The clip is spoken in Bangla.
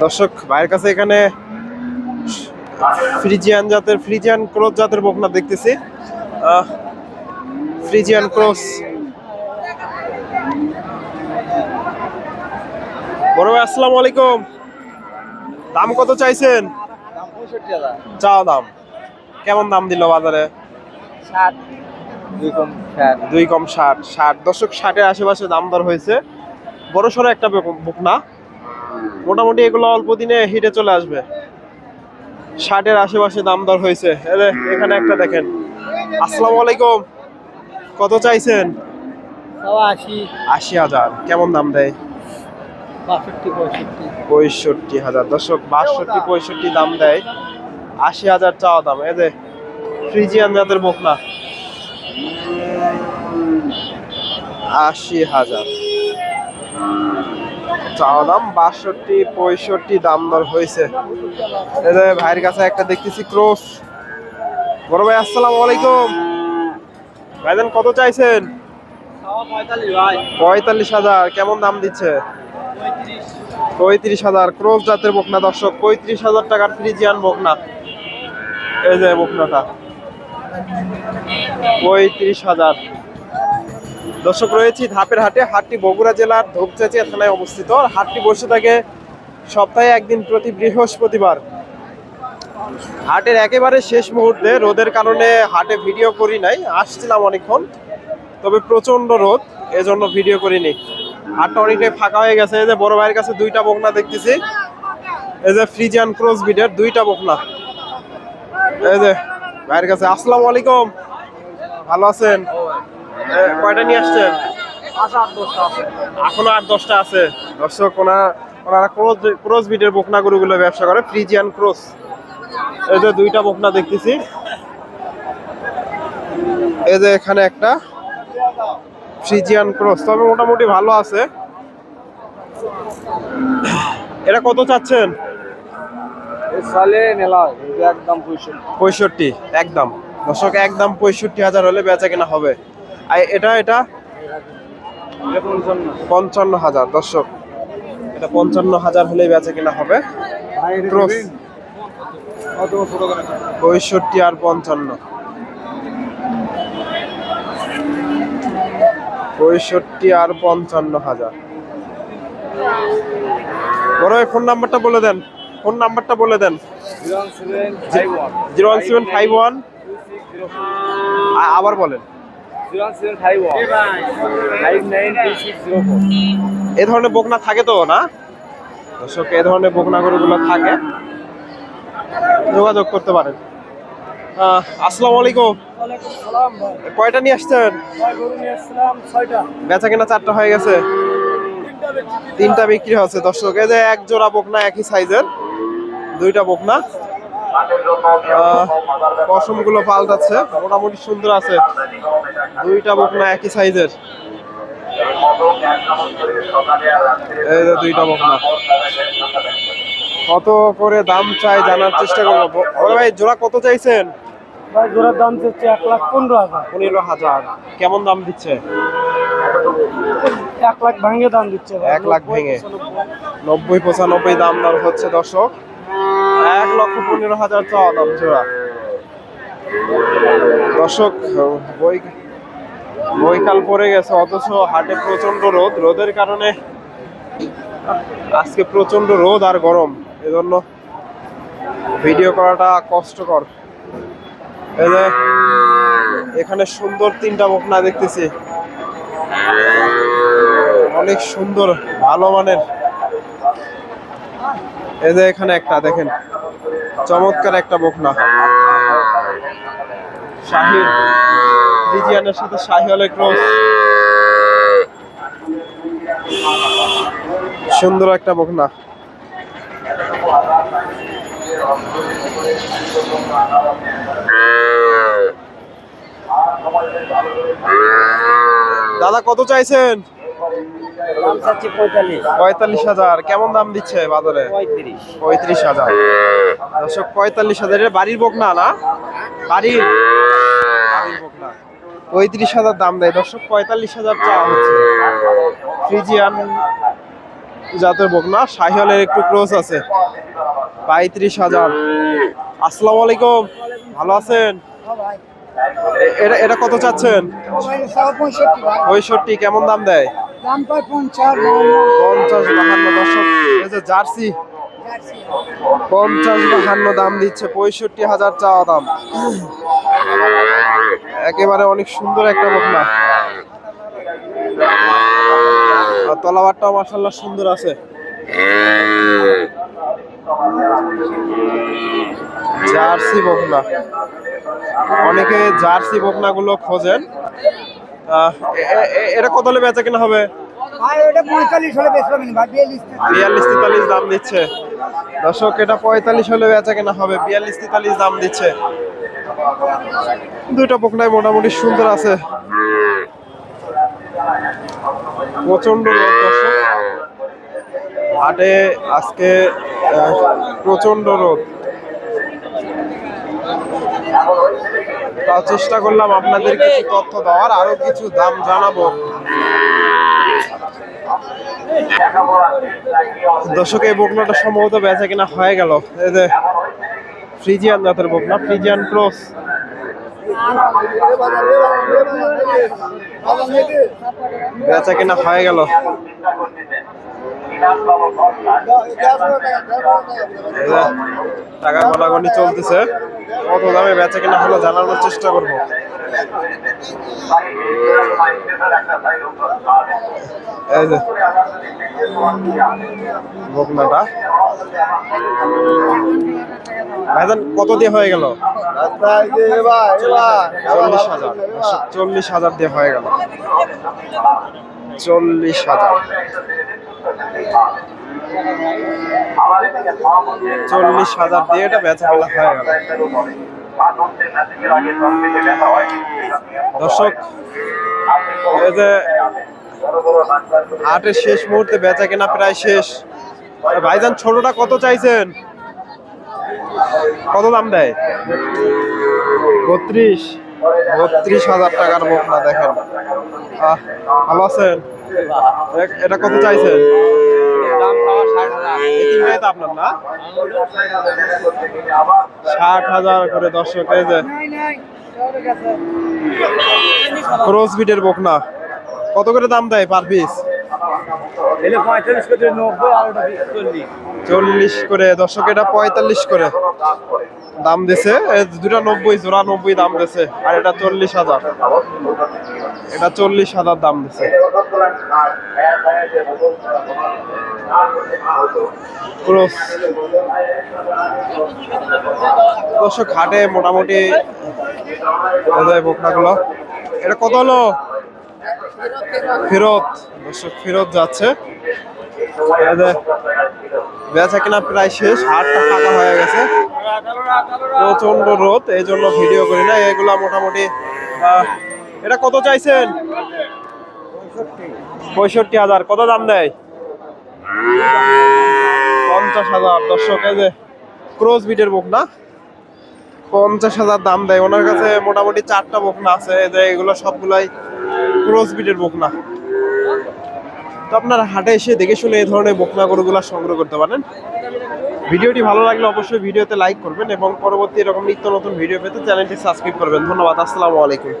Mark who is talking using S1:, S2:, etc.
S1: দর্শক, ভাইয়ের কাছে এখানে ফ্রিজিয়ান জাতের, ফ্রিজিয়ান ক্রস জাতের বকনা দেখতেছি। Friesian cross. বড় ভাই, আসসালামু আলাইকুম। দাম কত চাইছেন? চাও দাম। কেমন দাম দিল বাজারে? দুই কম ষাট। ষাট। দশক ষাটের আশেপাশে দাম দর হয়েছে। বড় সড়ো একটা বেক- বকনা। মোটামুটি এগুলো অল্প দিনে হিটে চলে আসবে। ষাটের আশেপাশে দাম দর হয়েছে। এখানে একটা দেখেন। আসসালামু আলাইকুম। কত চাইছেন?
S2: আশি।
S1: হাজার। কেমন দাম দেয়?
S2: পঁয়ষট্টি।
S1: পঁয়ষট্টি হাজার। দর্শক বাষট্টি পঁয়ষট্টি দাম দেয়। আশি হাজার চাওয়া দাম। এই যে ফ্রিজিয়ান জাতের বকনা। আশি হাজার। চাওয়া দাম বাষট্টি, পঁয়ষট্টি দাম দর হয়েছে। ভাইয়ের কাছে একটা দেখতেছি ক্রস। বড় ভাই, আসসালামু আলাইকুম। ভাইজান, কত চাইছেন?
S2: পঁয়তাল্লিশ
S1: হাজার। কেমন দাম দিচ্ছে?
S2: পঁয়ত্রিশ
S1: হাজার। ক্রস জাতের বকনা, দর্শক, পঁয়ত্রিশ হাজার টাকার ফ্রিজিয়ান বকনা। এই যে বকনাটা। পঁয়ত্রিশ হাজার। দর্শক রয়েছি ধাপের হাটে, হাটটি বগুড়া জেলার ধূপচাচিয়া থানায় অবস্থিত। হাটটি বসে থাকে সপ্তাহে একদিন প্রতি বৃহস্পতিবার। হাটের একেবারে শেষ মুহূর্তে রোদের কারণে হাটে ভিডিও করি নাই, আসছিলাম অনেকক্ষণ, তবে প্রচণ্ড রোদ, এজন্য ভিডিও করিনি। হাটটা অনেকটাই ফাঁকা হয়ে গেছে, এই যে বড় ভাইয়ের কাছে দুইটা বকনা দেখতেছি, এই যে ফ্রিজিয়ান ক্রস বিডের দুইটা বকনা। এই যে ভাইয়ের কাছে, আসসালামু আলাইকুম, ভালো আছেন? কয়টা নিয়ে আসছেন
S2: আশা আট দশটা আছে
S1: এখনও আট দশটা আছে। দর্শক ওনা ওনারা ক্রস ক্রস বিডের বকনা গরুগুলো ব্যবসা করে ফ্রিজিয়ান ক্রস এই যে দুইটা বকনা দেখতেছি। এই যে এখানে একটা ফ্রিজিয়ান ক্রস তবে মোটামুটি ভালো আছে। এটা কত চাচ্ছেন?
S2: একদম পঁয়ষট্টি।
S1: পঁয়ষট্টি একদম। দর্শক একদম পঁয়ষট্টি হাজার হলে বেচা কেনা হবে। আর এটা এটা? পঞ্চান্ন হাজার দর্শক। এটা পঞ্চান্ন হাজার হলে বেচা কেনা হবে। পঁয়ষট্টি আর পঞ্চান্ন। পঁয়ষট্টি আর পঞ্চান্ন হাজার। বড় ফোন নাম্বারটা বলে দেন। ফোন নাম্বারটা বলে দেন। Zero one seven five one. আবার বলেন। এ ধরনের বকনা থাকে তো না? দর্শক, এ ধরনের বকনা গরুগুলো থাকে। যোগাযোগ করতে পারেন। আসসালামু আলাইকুম। কয়টা নিয়ে হয়ে গেছে।
S2: তিনটা
S1: বিক্রি যে এক জোড়া একই সাইজের। দুইটা বকনা। পশমগুলো পাল্টাচ্ছে। মোটামুটি সুন্দর আছে। দুইটা বকনা একই সাইজের। এই যে দুইটা বকনা কত করে দাম চাই জানার চেষ্টা করব। বড় ভাই জোড়া কত চাইছেন?
S2: ভাই জোড়ার দাম হচ্ছে এক লাখ পনেরো হাজার।
S1: পনেরো হাজার। কেমন দাম দিচ্ছে?
S2: এক লাখ ভাঙে দাম দিচ্ছে
S1: এক লাখ ভেঙে। নব্বই পঁচানব্বই দাম দর হচ্ছে দর্শক। এক লক্ষ পনেরো হাজার চাওয়া দাম জোড়া। দর্শক, বই বইকাল পড়ে গেছে, অথচ হাটে প্রচণ্ড রোদ। রোদের কারণে আজকে প্রচণ্ড রোদ আর গরম। এজন্য ভিডিও করাটা কষ্টকর। এখানে সুন্দর তিনটা বকনা দেখতেছি। অনেক সুন্দর, ভালো মানের। এই যে, এখানে একটা, দেখেন। চমৎকার একটা বকনা। শাহি রিজিয়ানের সাথে শাহিওয়ালের ক্রস সুন্দর একটা বকনা। দাদা কত চাইছেন?
S2: দাম চাচ্ছি পঁয়তাল্লিশ।
S1: পঁয়তাল্লিশ হাজার। কেমন দাম দিচ্ছে বাজারে?
S2: পঁয়ত্রিশ।
S1: পঁয়ত্রিশ হাজার। দর্শক পঁয়তাল্লিশ হাজার। এটা বাড়ির বকনা না? বাড়ির? বাড়ির বকনা। পঁয়ত্রিশ হাজার দাম দেয়। দর্শক পঁয়তাল্লিশ হাজার চাওয়া হচ্ছে। ফ্রিজিয়ান জাতের বকনা। শাহিওয়ালের একটু ক্রোস আছে। পঁয়ত্রিশ হাজার। আসসালামু আলাইকুম। ভালো আছেন? এটা এটা কত চাচ্ছেন? পঁয়ষট্টি। কেমন দাম দেয়? জার্সি। পঞ্চাশ দাম দিচ্ছে, পঁয়ষট্টি হাজার দাম। একেবারে অনেক সুন্দর একটা আর তলাবারটাও মাসাল্লাহ সুন্দর আছে। জার্সি বকনা। অনেকে জার্সি বকনা গুলো খোঁজেন। এটা কত হলে বেচা কেনা হবে?
S3: বিয়াল্লিশ
S1: তেতাল্লিশ। দাম দিচ্ছে। দর্শক এটা পঁয়তাল্লিশ হলে বেচা কেনা হবে বিয়াল্লিশ তেতাল্লিশ দাম দিচ্ছে। দুইটা বকনায় মোটামুটি সুন্দর আছে। প্রচণ্ড রোদ দর্শক। হাটে আজকে প্রচণ্ড রোদ। চেষ্টা করলাম আপনাদের কিছু তথ্য দেওয়ার, আরও কিছু দাম জানাব। দর্শক, এই বকনাটা সম্ভবত বেচা কিনা হয়ে গেল। এই যে ফ্রিজিয়ান জাতের বকনা, ফ্রিজিয়ান ক্রস। বেচা কিনা হয়ে গেল। টাকা গলাগনি চলতেছে। কত দামে বেচা কিনা হলো জানানোর চেষ্টা করব। ভাইজান, কত দিয়ে হয়ে গেল? চল্লিশ হাজার। চল্লিশ হাজার দিয়ে হয়ে গেল। চল্লিশ হাজার। চল্লিশ হাজার দিয়ে এটা বেচা হয়ে গেল। দর্শক, এই যে হাটের শেষ মুহূর্তে বেচা কেনা প্রায় শেষ। ভাইজান, ছোটটা কত চাইছেন? কত দাম দেয়? বত্রিশ। বত্রিশ হাজার টাকার বকনা দেখেন। ভালো আছেন? এটা কত চাইছেন? তিনটাই তো আপনার না? ষাট হাজার করে দর্শক এই যে ক্রস বিটের বকনা। কত করে দাম দেয় পার পিস
S2: চল্লিশ
S1: করে। দর্শক এটা পঁয়তাল্লিশ করে। দাম দিছে দুটা নব্বই, জোড়া নব্বই দাম দিছে, আর এটা চল্লিশ হাজার। এটা চল্লিশ হাজার দাম দিছে। দর্শক, হাটে মোটামুটি বকনাগুলো। এটা কত হলো? ফেরত। দর্শক, ফেরত যাচ্ছে। বেচা কিনা প্রায় শেষ, হাটটা ফাঁকা হয়ে গেছে। প্রচণ্ড রোদ, এই জন্য ভিডিও করি না। এগুলা মোটামুটি এটা কত চাইছেন? পঁয়ষট্টি হাজার। কত দাম দেয়? পঞ্চাশ হাজার। দর্শক, এই যে ক্রস বিটের বুক না? পঞ্চাশ হাজার দাম দেয়। ওনার কাছে মোটামুটি চারটা বকনা আছে। যে এগুলো সবগুলাই ক্রস বিটের বকনা তো আপনারা হাটে এসে দেখে শুনে এই ধরনের বকনা গরুগুলা সংগ্রহ করতে পারেন। ভিডিওটি ভালো লাগলে অবশ্যই ভিডিওতে লাইক করবেন এবং পরবর্তী এরকম নিত্য নতুন ভিডিও পেতে চ্যানেলটি সাবস্ক্রাইব করবেন। ধন্যবাদ, আসসালামু আলাইকুম।